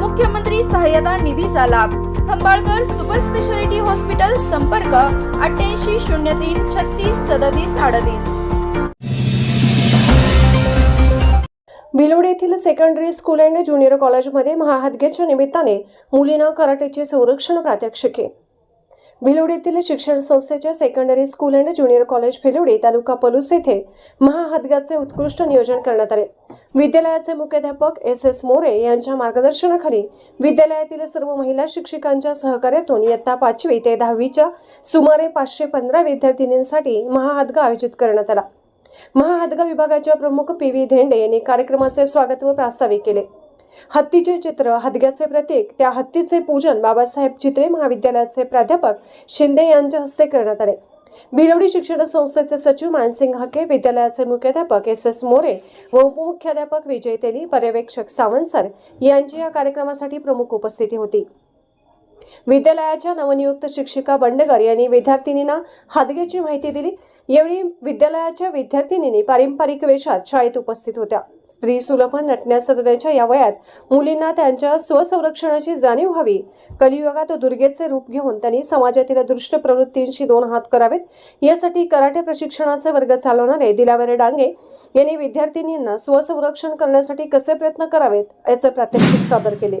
मुख्यमंत्री सहाय्यता निधीचा लाभ. खंबाळकर सुपर स्पेशालिटी हॉस्पिटल संपर्क अठ्ठ्याऐंशी शून्य तीन छत्तीस सदतीस अडतीस. भिलोड येथील सेकंडरी स्कूल अँड ज्युनियर कॉलेजमध्ये महाहादग्याच्या निमित्ताने मुलींना कराटेचे संरक्षण प्रात्यक्षिके. भिलोड येथील शिक्षण संस्थेच्या secondary school and junior college Bhilodi taluka Palus येथे महाहदगाचे उत्कृष्ट नियोजन करण्यात आले. विद्यालयाचे मुख्याध्यापक एस एस मोरे यांच्या मार्गदर्शनाखाली विद्यालयातील सर्व महिला शिक्षिकांच्या सहकार्यातून इयत्ता पाचवी ते दहावीच्या सुमारे पाचशे पंधरा विद्यार्थिनींसाठी महाहदगा आयोजित करण्यात आला. महाहदगा विभागाच्या प्रमुख पी व्ही धेंडे यांनी कार्यक्रमाचे स्वागत व प्रास्ताविक केले. हत्तीचे चित्र हदग्याचे प्रतीक त्या हत्तीचे पूजन बाबासाहेब चित्रे महाविद्यालयाचे प्राध्यापक शिंदे यांच्या हस्ते करण्यात आले. भिलवडी शिक्षण संस्थेचे सचिव मानसिंग हके विद्यालयाचे मुख्याध्यापक एस एस मोरे व उपमुख्याध्यापक विजय तेली पर्यवेक्षक सावंत सर यांची या कार्यक्रमासाठी प्रमुख उपस्थिती होती. विद्यालयाच्या नवनियुक्त शिक्षिका बंडेकर यांनी विद्यार्थिनींना हादग्याची माहिती दिली. यावेळी विद्यालयाच्या विद्यार्थिनींनी पारंपरिक वेशात शाळेत उपस्थित होत्या. स्त्री सुलभ नटण्यासजण्याच्या या वयात मुलींना त्यांच्या स्वसंरक्षणाची जाणीव व्हावी. कलियुगात दुर्गेचे रूप घेऊन त्यांनी समाजातील दृष्ट प्रवृत्तींशी दोन हात करावेत. यासाठी कराटे प्रशिक्षणाचे वर्ग चालवणारे दिलावरे डांगे यांनी विद्यार्थिनींना स्वसंरक्षण करण्यासाठी कसे प्रयत्न करावेत याचे प्रात्यक्षिक सादर केले.